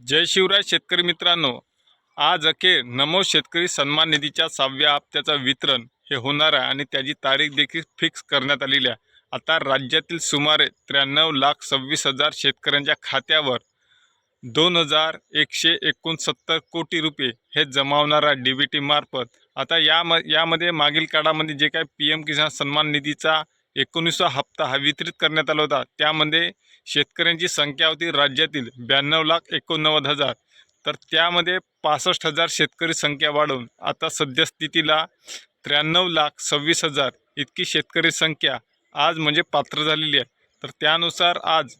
जय शिवराय शेतकरी मित्रांनो आज अखेर नमो शेतकरी सन्मान निधीच्या सहाव्या हप्त्याचं वितरण हे होणार आहे आणि त्याची तारीख देखील फिक्स करण्यात आलेली आहे. आता राज्यातील सुमारे त्र्याण्णव लाख सव्वीस हजार शेतकऱ्यांच्या खात्यावर दोन हजार एकशे एकोणसत्तर कोटी रुपये हे जमावणार आहे डी बी टी मार्फत. आता या म यामध्ये मागील काळामध्ये जे काय पी एम किसान सन्मान निधीचा एकोणीसवा हप्ता हा वितरित करण्यात आला होता. त्यामध्ये शेतकऱ्यांची संख्या होती राज्यातील ब्याण्णव लाख एकोणनव्वद हजार. तर त्यामध्ये पासष्ट हजार शेतकरी संख्या वाढवून आता सद्यस्थितीला त्र्याण्णव लाख सव्वीस हजार इतकी शेतकरी संख्या आज म्हणजे पात्र झालेली आहे. तर त्यानुसार आज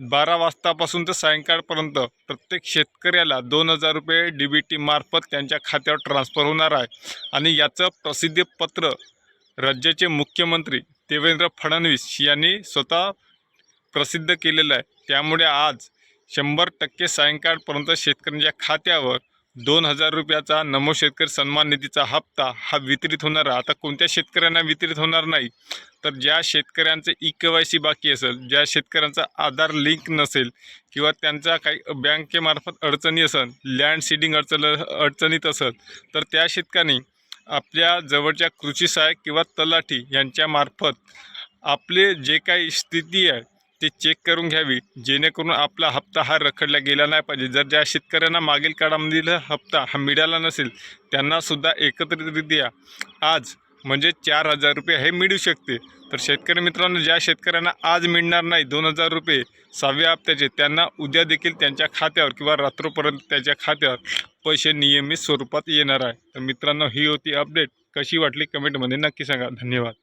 बारा वाजतापासून तर सायंकाळपर्यंत प्रत्येक शेतकऱ्याला दोन हजार रुपये डी बी टी मार्फत त्यांच्या खात्यावर ट्रान्स्फर होणार आहे. आणि याचं प्रसिद्धीपत्र राज्याचे मुख्यमंत्री देवेंद्र फडणवीस यांनी स्वतः प्रसिद्ध केलेलं आहे. त्यामुळे आज शंभर टक्के सायंकाळपर्यंत शेतकऱ्यांच्या खात्यावर दोन हजार रुपयाचा नमो शेतकरी सन्मान निधीचा हप्ता हा वितरित होणार आहे. आता कोणत्या शेतकऱ्यांना वितरित होणार नाही? तर ज्या शेतकऱ्यांचं ई के वाय सी बाकी असेल ज्या शेतकऱ्यांचा आधार लिंक नसेल किंवा त्यांचा काही बँकेमार्फत अडचणी असेल लँड सीडिंग अडचण अडचणीत असेल तर त्या शेतकऱ्यांनी आपल्या जवळच्या कृषी सहाय्यक किंवा तलाठी यांच्यामार्फत आपले जे काही स्थिती आहे ते चेक करून घ्यावी. जेणेकरून आपला हप्ता हा रखडला गेला नाही पाहिजे. जर ज्या शेतकऱ्यांना मागील काळामधील हप्ता हा मिळाला नसेल त्यांनासुद्धा एकत्रितरित्या आज म्हणजे चार हजार रुपये हे मिळू शकते. तर शेतकरी मित्रांनो ज्या शेतकऱ्यांना आज मिळणार नाही दोन हजार रुपये सहाव्या हप्त्याचे त्यांना उद्या देखील त्यांच्या खात्यावर किंवा रात्रोपर्यंत त्याच्या खात्यावर पैसे नियमित स्वरूपात येणार आहे. तर मित्रांनो ही होती अपडेट कशी वाटली कमेंटमध्ये नक्की सांगा. धन्यवाद.